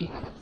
Et.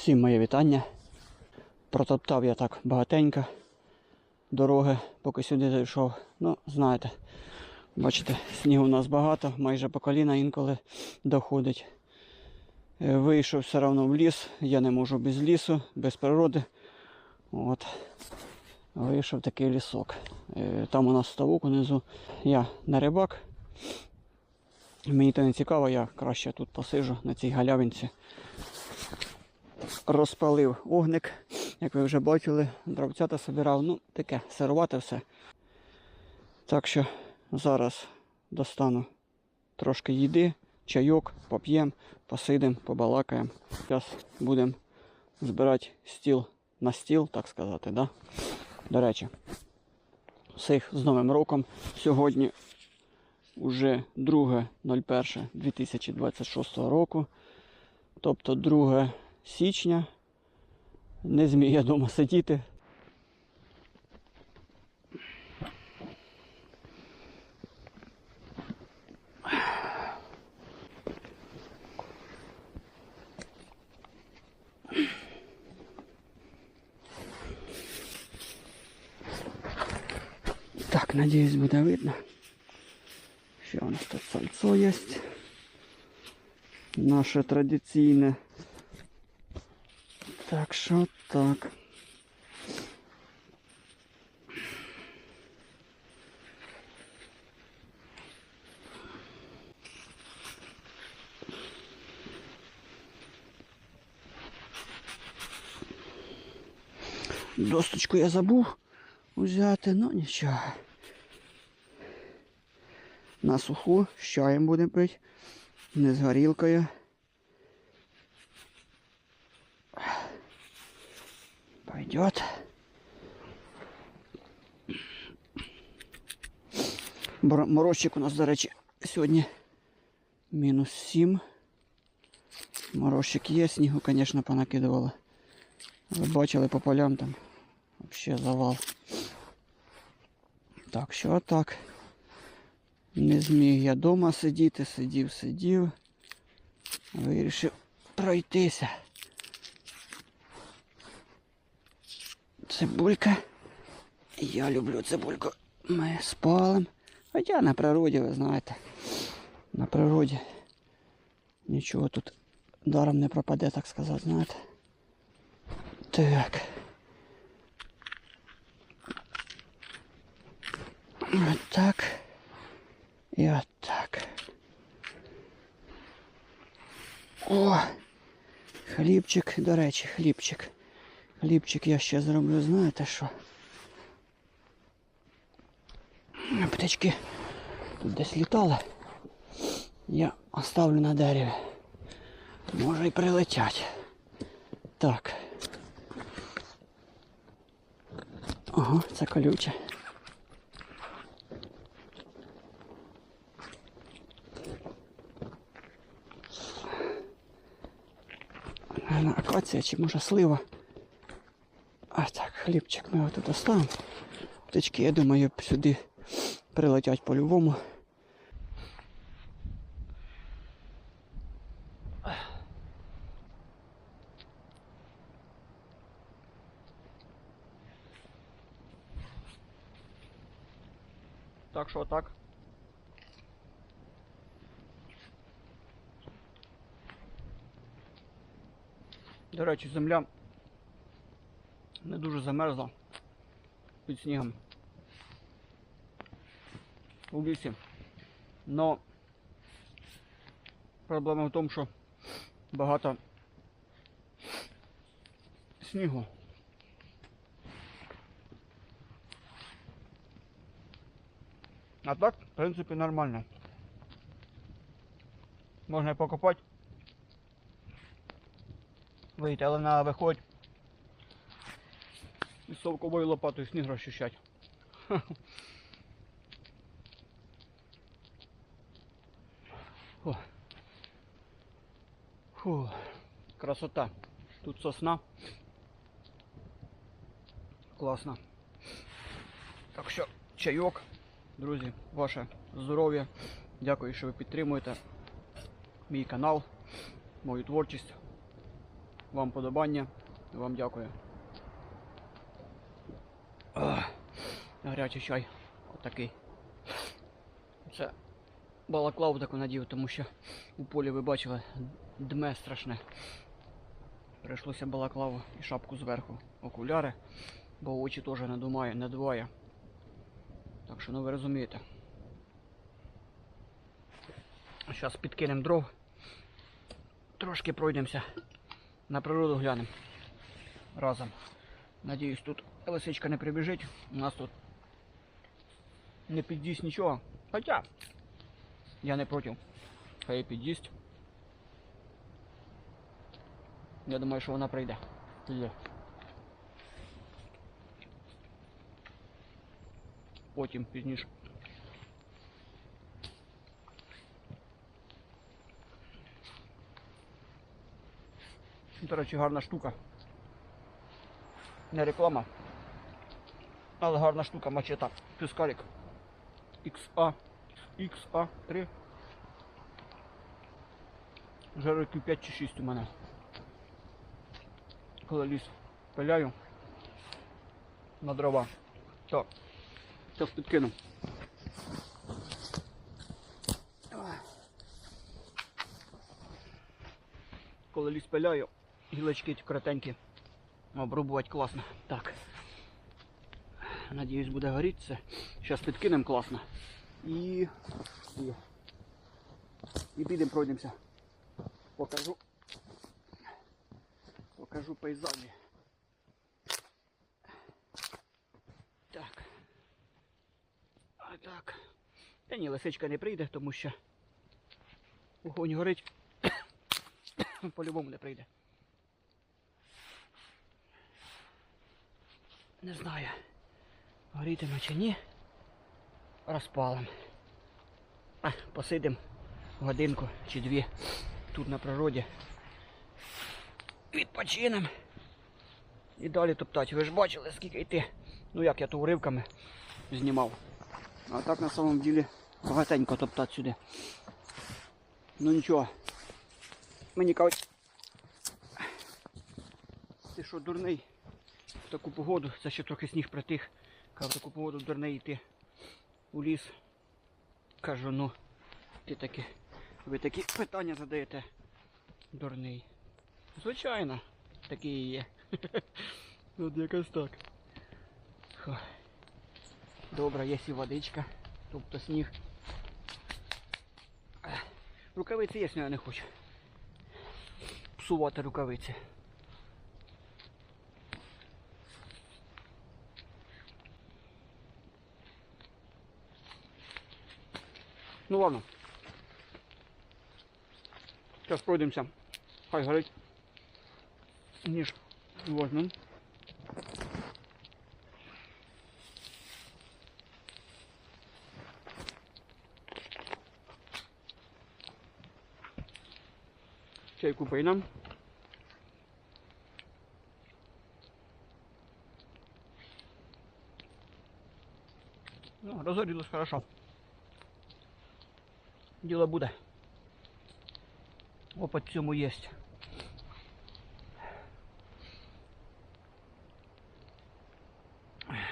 Всім моє вітання. Протоптав я так багатенько дороги, поки сюди зайшов. Ну, знаєте, бачите, снігу у нас багато, майже по коліна інколи доходить. Е, Вийшов все одно в ліс, я не можу без лісу, без природи. От. Вийшов такий лісок. Е, Там у нас ставок унизу. Я не рибак. Мені то не цікаво, я краще тут посижу на цій галявинці розпалив огник, як ви вже бачили, дровцята собирав. Ну, таке, сирувати все. Так що зараз достану трошки їди, чайок, поп'ємо, посидимо, побалакаємо. Зараз будемо збирати стіл на стіл, так сказати. Да? До речі, всіх з Новим роком. Сьогодні вже 2.01.2026 року. Тобто 2 січня. Не зміг я вдома сидіти. Так, надіюсь, буде видно. Ще у нас тут сальцо є. Наше традиційне. Так що так. Досточку я забув взяти, ну нічого. На суху з чаєм будемо пити, не з горілкою. Пойдет. Морозчик у нас, до речі, сьогодні мінус 7. Морозчик є, снігу, звісно, понакидувало. Ви бачили по полям там взагалі завал. Так, що так. Не зміг я вдома сидіти, сидів, сидів. Вирішив пройтися. Цибулька. Я люблю цибульку. Ми спалим. Хоча на природі, ви знаєте. На природі нічого тут даром не пропаде, так сказати, знаєте. Так. Отак. І отак. О! Хлібчик, до речі, хлібчик. Хлібчик я ще зроблю, знаєте що? Птички тут десь літали. Я оставлю на дереві. Може і прилетять. Так. Ага, це колюче. Акація чи може слива. Хлібчик ми отут оставимо. Птички, я думаю, сюди прилетять по-любому. Так що так. До речі, земля дуже замерзла під снігом у лісі. Но проблема в тому, що багато снігу. А так, в принципі, нормально. Можна і покопати. Вийти, але треба виходити. І совковою лопатою сніг розчищати. Фу. Фу. Красота. Тут сосна. Класно. Так що, чайок, друзі, ваше здоров'я. Дякую, що ви підтримуєте мій канал, мою творчість. вам подобання. Вам дякую. Гарячий чай. Отакий. Це балаклаву таку надів, тому що у полі ви бачили дме страшне. Прийшлося балаклаву і шапку зверху. Окуляри, бо очі теж не думає, не двоє. Так що ну ви розумієте. Зараз підкинемо дров. Трошки пройдемося. На природу глянемо. Разом. Надіюсь, тут лисичка не прибіжить. У нас тут не під'їсть нічого. Хоча я не проти. Хай під'їсть. Я думаю, що вона прийде. Є. Потім пізніше. До речі, гарна штука. Не реклама. Але гарна штука мачета. Піскарик. XA. XA3. Вже років 5 чи 6 у мене. Коли ліс пиляю на дрова. Так. Зараз підкину. Коли ліс пиляю, гілочки ті коротенькі. Обрубувати класно. Так. Надіюсь, буде горіти це. Зараз підкинемо класно. І, і підемо пройдемося. Покажу. Покажу пейзажі. Так. А так. Та ні, лисичка не прийде, тому що вогонь горить. По-любому не прийде. Не знаю, горітиме чи ні. Розпалим. А, посидим годинку чи дві тут на природі. Відпочинем. І далі топтать. Ви ж бачили, скільки йти. Ну як я то уривками знімав. А так на самом ділі багатенько топтати сюди. Ну нічого. Мені кажуть. Ти що, дурний? В таку погоду, це ще трохи сніг притих. В таку погоду дурний йти у ліс. Кажу, ну, ти такі, ви такі питання задаєте. Дурний. Звичайно, такий і є. От якось так. Добре, є і водичка, тобто сніг. Рукавиці є, але я не хочу. Псувати рукавиці. Ну ладно. Сейчас пройдемся. Хай горить. Ніж возьмем. Чайку пойдем. Ну, разорилось хорошо. Діло буде. В цьому є.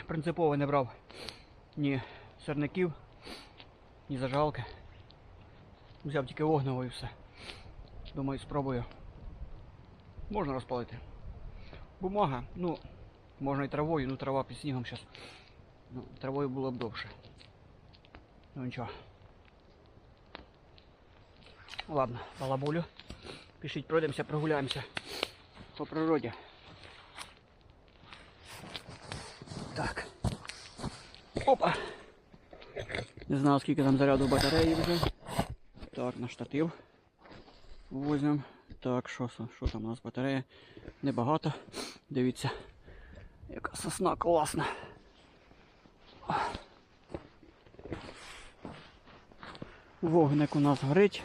Принципово не брав ні сирників, ні зажалки. Взяв тільки вогнево і все. Думаю, спробую. Можна розпалити. Бумага, ну, можна і травою, ну трава під снігом зараз. Ну, травою було б довше. Ну нічого. Ладно, балабулю. Пишіть, пройдемося, прогуляємося по природі. Так. Опа. Не знаю, скільки там заряду батареї вже. Так, на штатив. Возьмемо. Так, що, що там у нас батарея? Небагато. Дивіться, яка сосна класна. Вогник у нас горить.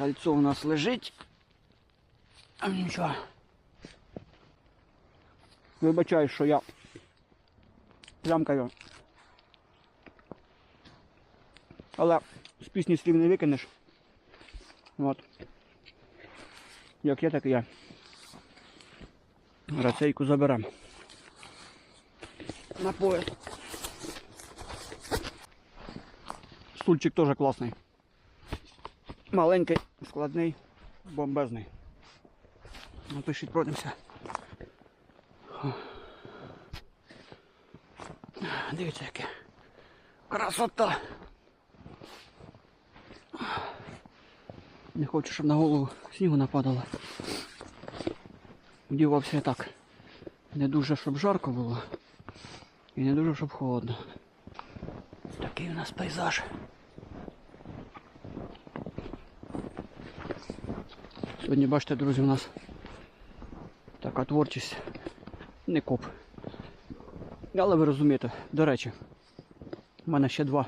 Сальцо у нас лежить. А нічого. Вибачаю, що я плямкаю. Але з пісні слів не викинеш. От. Як є, так і є. Рацейку заберемо. На пояс. Стульчик теж класний. Маленький, складний, бомбезний. Напишіть, пройдемося. Дивіться, яке. Красота. Не хочу, щоб на голову снігу нападало. Вдівався я так. Не дуже, щоб жарко було. І не дуже, щоб холодно. Такий у нас пейзаж. Сьогодні, бачите, друзі, у нас така творчість. Не коп. Але ви розумієте, до речі, у мене ще два.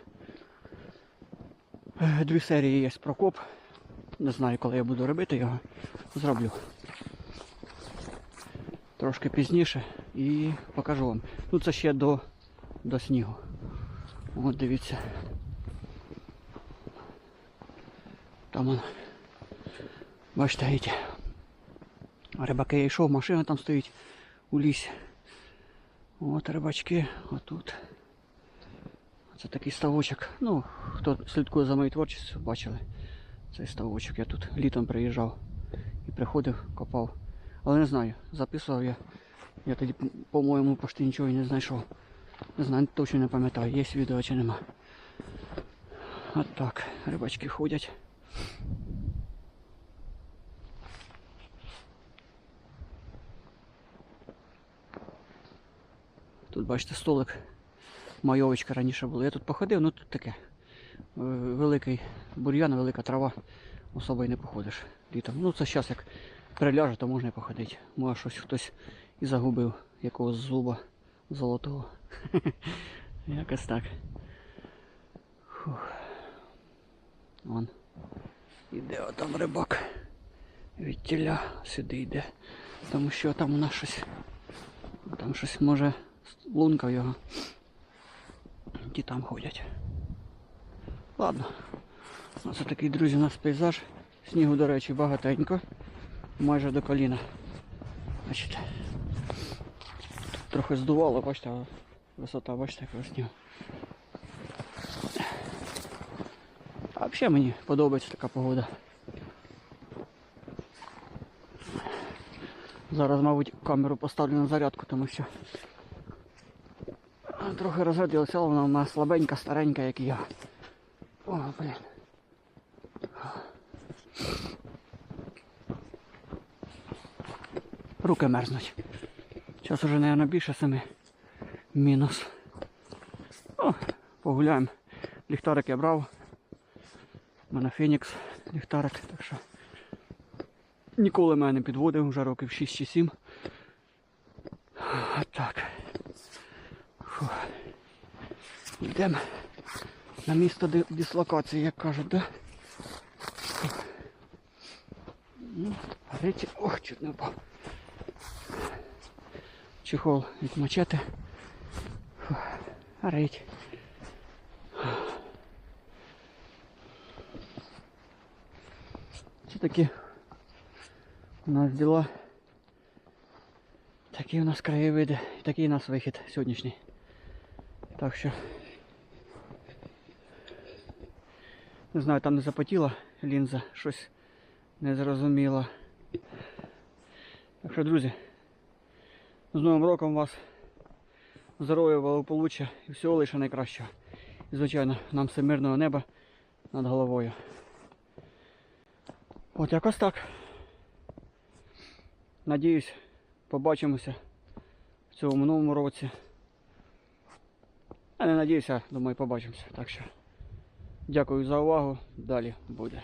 е, Дві серії є про коп. Не знаю, коли я буду робити його. Зроблю. Трошки пізніше і покажу вам. Ну це ще до, до снігу. От дивіться. Там он. Бачите, геть. Рибаки я йшов, машина там стоїть у лісі. От рибачки, отут. Це такий ставочок. Ну, хто слідкує за моєю творчістю, бачили цей ставочок. Я тут літом приїжджав і приходив, копав. Але не знаю, записував я. Я тоді, по-моєму, почти нічого і не знайшов. Не знаю, точно не пам'ятаю, є відео чи нема. От так, рибачки ходять. Тут бачите столик. Майовочка раніше була. Я тут походив, ну тут таке. е, Великий бур'ян, велика трава. Особо й не походиш літом. Ну це зараз як приляже, то можна і походити. Може щось хтось і загубив якогось зуба золотого. Якось так. Вон. Іде отам рибак. Від тіля сюди йде. Тому що там у нас щось. Там щось може лунка його. Ті там ходять. Ладно. Ось такий, друзі, у нас пейзаж. Снігу, до речі, багатенько. Майже до коліна. Тут трохи здувало, бачите, висота, бачите, яка снігу. А взагалі мені подобається така погода. Зараз, мабуть, камеру поставлю на зарядку, тому що трохи розрядилася, але вона у нас слабенька, старенька, як і я. О, блін. Руки мерзнуть. Зараз уже, мабуть, більше семи. Мінус. О, погуляємо. Ліхтарик я брав. У мене Фенікс ліхтарик, так що. Ніколи мене не підводив, вже років 6 чи 7. Так. Фу. Йдемо на місто дислокації, як кажуть, да? Ну, горить. Ох, чуть не впав. Чехол від мачети. Фу. Горить. Це такі у нас діла. Такі у нас краєвиди, такий у нас вихід сьогоднішній. Так що. Не знаю, там не запотіла лінза, щось не зрозуміло. Так що, друзі, з Новим роком вас здоров'я, благополуччя і всього лише найкращого. І, звичайно, нам все мирного неба над головою. От якось так. Надіюсь, побачимося в цьому новому році. А не надіюся, думаю, побачимося. Так що дякую за увагу. Далі буде.